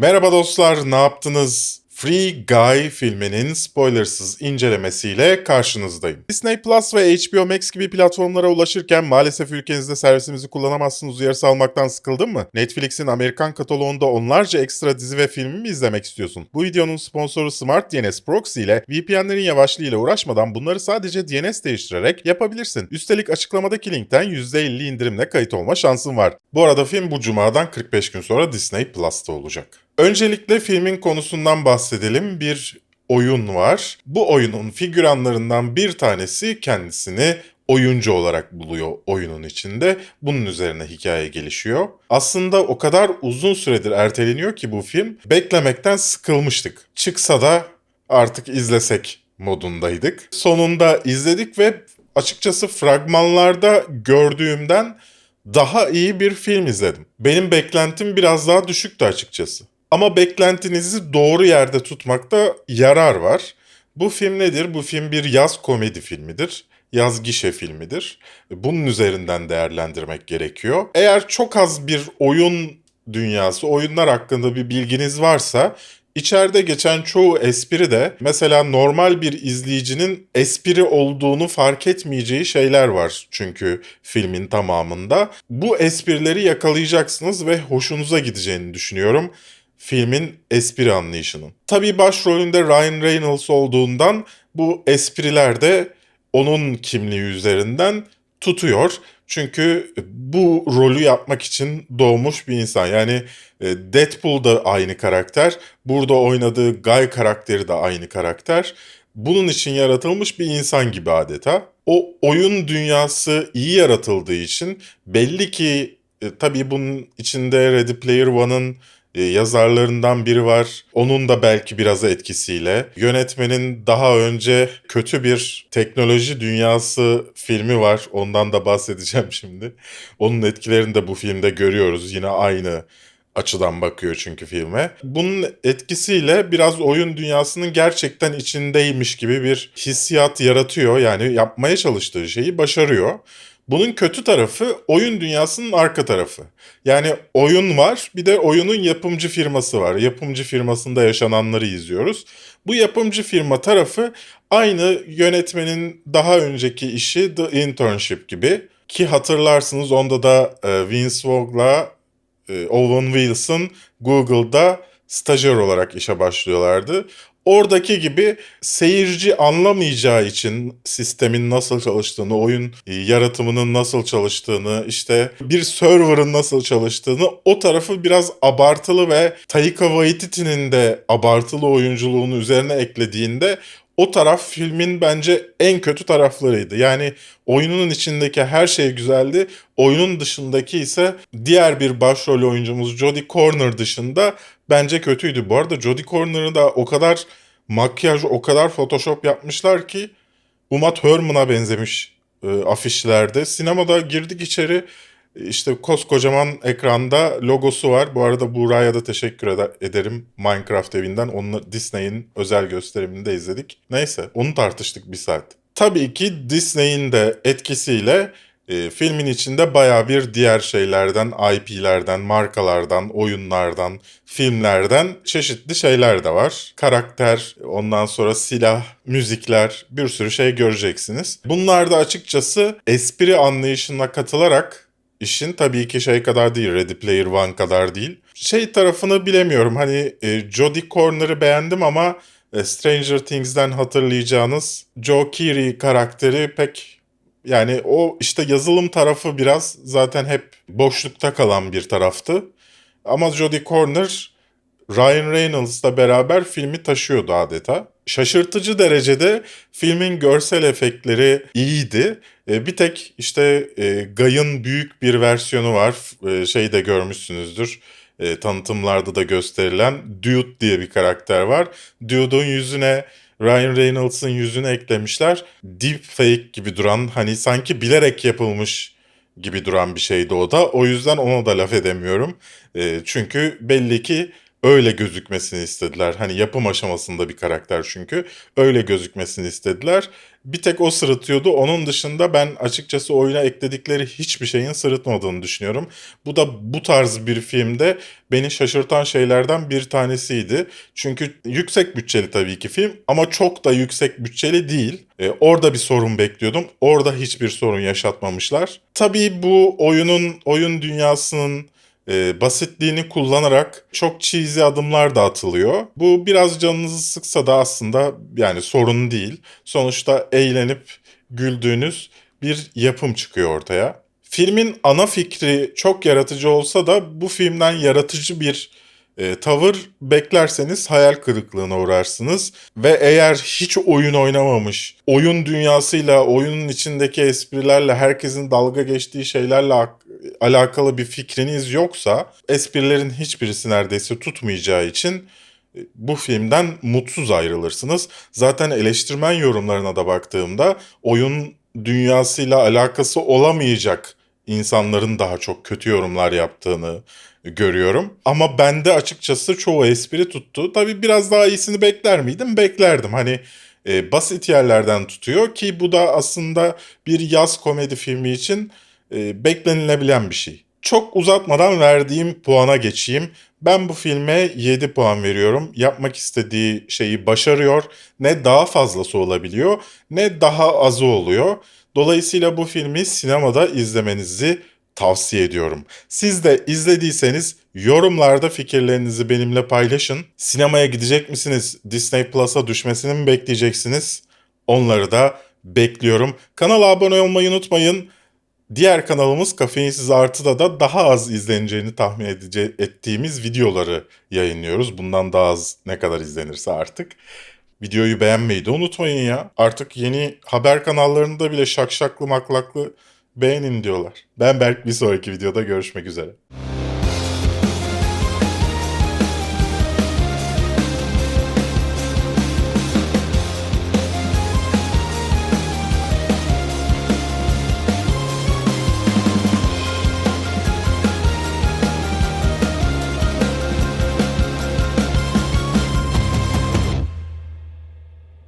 Merhaba dostlar, ne yaptınız? Free Guy filminin spoilersız incelemesiyle karşınızdayım. Disney Plus ve HBO Max gibi platformlara ulaşırken maalesef ülkenizde servisimizi kullanamazsınız uyarısı almaktan sıkıldın mı? Netflix'in Amerikan kataloğunda onlarca ekstra dizi ve filmi mi izlemek istiyorsun? Bu videonun sponsoru Smart DNS Proxy ile VPN'lerin yavaşlığı ile uğraşmadan bunları sadece DNS değiştirerek yapabilirsin. Üstelik açıklamadaki linkten %50 indirimle kayıt olma şansın var. Bu arada film bu cumadan 45 gün sonra Disney Plus'ta olacak. Öncelikle filmin konusundan bahsedelim. Bir oyun var. Bu oyunun figüranlarından bir tanesi kendisini oyuncu olarak buluyor oyunun içinde. Bunun üzerine hikaye gelişiyor. Aslında o kadar uzun süredir erteleniyor ki bu film. Beklemekten sıkılmıştık. Çıksa da artık izlesek modundaydık. Sonunda izledik ve açıkçası fragmanlarda gördüğümden daha iyi bir film izledim. Benim beklentim biraz daha düşüktü açıkçası. Ama beklentinizi doğru yerde tutmakta yarar var. Bu film nedir? Bu film bir yaz komedi filmidir. Yaz gişe filmidir. Bunun üzerinden değerlendirmek gerekiyor. Eğer çok az bir oyun dünyası, oyunlar hakkında bir bilginiz varsa İçeride geçen çoğu espri de mesela normal bir izleyicinin espri olduğunu fark etmeyeceği şeyler var çünkü filmin tamamında. Bu esprileri yakalayacaksınız ve hoşunuza gideceğini düşünüyorum filmin espri anlayışının. Tabii başrolünde Ryan Reynolds olduğundan bu espriler de onun kimliği üzerinden tutuyor. Çünkü bu rolü yapmak için doğmuş bir insan. Yani e, Deadpool da aynı karakter. Burada oynadığı Guy karakteri de aynı karakter. Bunun için yaratılmış bir insan gibi adeta. O oyun dünyası iyi yaratıldığı için belli ki e, tabii bunun içinde Ready Player One'ın yazarlarından biri var. Onun da belki biraz etkisiyle. Yönetmenin daha önce kötü bir teknoloji dünyası filmi var. Ondan da bahsedeceğim şimdi. Onun etkilerini de bu filmde görüyoruz. Yine aynı açıdan bakıyor çünkü filme. Bunun etkisiyle biraz oyun dünyasının gerçekten içindeymiş gibi bir hissiyat yaratıyor. Yani yapmaya çalıştığı şeyi başarıyor. Bunun kötü tarafı oyun dünyasının arka tarafı. Yani oyun var bir de oyunun yapımcı firması var. Yapımcı firmasında yaşananları izliyoruz. Bu yapımcı firma tarafı aynı yönetmenin daha önceki işi The Internship gibi. Ki hatırlarsınız onda da e, Vince Vogue'la e, Owen Wilson Google'da stajyer olarak işe başlıyorlardı. Oradaki gibi seyirci anlamayacağı için sistemin nasıl çalıştığını, oyun yaratımının nasıl çalıştığını, işte bir server'ın nasıl çalıştığını o tarafı biraz abartılı ve Taika Waititi'nin de abartılı oyunculuğunu üzerine eklediğinde o taraf filmin bence en kötü taraflarıydı. Yani oyunun içindeki her şey güzeldi. Oyunun dışındaki ise diğer bir başrol oyuncumuz Jodie Corner dışında bence kötüydü. Bu arada Jodie Corner'ı da o kadar makyaj, o kadar photoshop yapmışlar ki Uma Thurman'a benzemiş e, afişlerde. Sinemada girdik içeri işte koskocaman ekranda logosu var. Bu arada Buğra'ya da teşekkür eder, ederim Minecraft evinden. Onu Disney'in özel gösterimini de izledik. Neyse onu tartıştık bir saat. Tabii ki Disney'in de etkisiyle e, filmin içinde baya bir diğer şeylerden, IP'lerden, markalardan, oyunlardan, filmlerden çeşitli şeyler de var. Karakter, ondan sonra silah, müzikler, bir sürü şey göreceksiniz. Bunlar da açıkçası espri anlayışına katılarak işin tabii ki şey kadar değil, Ready Player One kadar değil. Şey tarafını bilemiyorum hani e, Jodie Corner'ı beğendim ama e, Stranger Things'den hatırlayacağınız Joe Keery karakteri pek yani o işte yazılım tarafı biraz zaten hep boşlukta kalan bir taraftı. Ama Jodie Corner Ryan Reynolds'la beraber filmi taşıyordu adeta. Şaşırtıcı derecede filmin görsel efektleri iyiydi. E, bir tek işte e, Guy'ın büyük bir versiyonu var. E, şey de görmüşsünüzdür. Tanıtımlarda da gösterilen Dude diye bir karakter var. Dude'un yüzüne Ryan Reynolds'ın yüzünü eklemişler. Deep fake gibi duran hani sanki bilerek yapılmış gibi duran bir şeydi o da. O yüzden ona da laf edemiyorum. Çünkü belli ki öyle gözükmesini istediler. Hani yapım aşamasında bir karakter çünkü. Öyle gözükmesini istediler. Bir tek o sırıtıyordu. Onun dışında ben açıkçası oyuna ekledikleri hiçbir şeyin sırıtmadığını düşünüyorum. Bu da bu tarz bir filmde beni şaşırtan şeylerden bir tanesiydi. Çünkü yüksek bütçeli tabii ki film ama çok da yüksek bütçeli değil. Ee, orada bir sorun bekliyordum. Orada hiçbir sorun yaşatmamışlar. Tabii bu oyunun, oyun dünyasının e, basitliğini kullanarak çok cheesy adımlar da atılıyor. Bu biraz canınızı sıksa da aslında yani sorun değil. Sonuçta eğlenip güldüğünüz bir yapım çıkıyor ortaya. Filmin ana fikri çok yaratıcı olsa da bu filmden yaratıcı bir e, tavır beklerseniz hayal kırıklığına uğrarsınız. Ve eğer hiç oyun oynamamış, oyun dünyasıyla, oyunun içindeki esprilerle, herkesin dalga geçtiği şeylerle alakalı bir fikriniz yoksa, esprilerin hiçbirisi neredeyse tutmayacağı için e, bu filmden mutsuz ayrılırsınız. Zaten eleştirmen yorumlarına da baktığımda oyun dünyasıyla alakası olamayacak insanların daha çok kötü yorumlar yaptığını görüyorum. Ama bende açıkçası çoğu espri tuttu. Tabii biraz daha iyisini bekler miydim? Beklerdim. Hani e, basit yerlerden tutuyor ki bu da aslında bir yaz komedi filmi için e, beklenilebilen bir şey. Çok uzatmadan verdiğim puana geçeyim. Ben bu filme 7 puan veriyorum. Yapmak istediği şeyi başarıyor. Ne daha fazlası olabiliyor ne daha azı oluyor. Dolayısıyla bu filmi sinemada izlemenizi tavsiye ediyorum. Siz de izlediyseniz yorumlarda fikirlerinizi benimle paylaşın. Sinemaya gidecek misiniz? Disney Plus'a düşmesini mi bekleyeceksiniz? Onları da bekliyorum. Kanala abone olmayı unutmayın. Diğer kanalımız Kafeinsiz Artı'da da daha az izleneceğini tahmin edici, ettiğimiz videoları yayınlıyoruz. Bundan daha az ne kadar izlenirse artık. Videoyu beğenmeyi de unutmayın ya. Artık yeni haber kanallarında bile şakşaklı maklaklı beğenin diyorlar. Ben Berk bir sonraki videoda görüşmek üzere.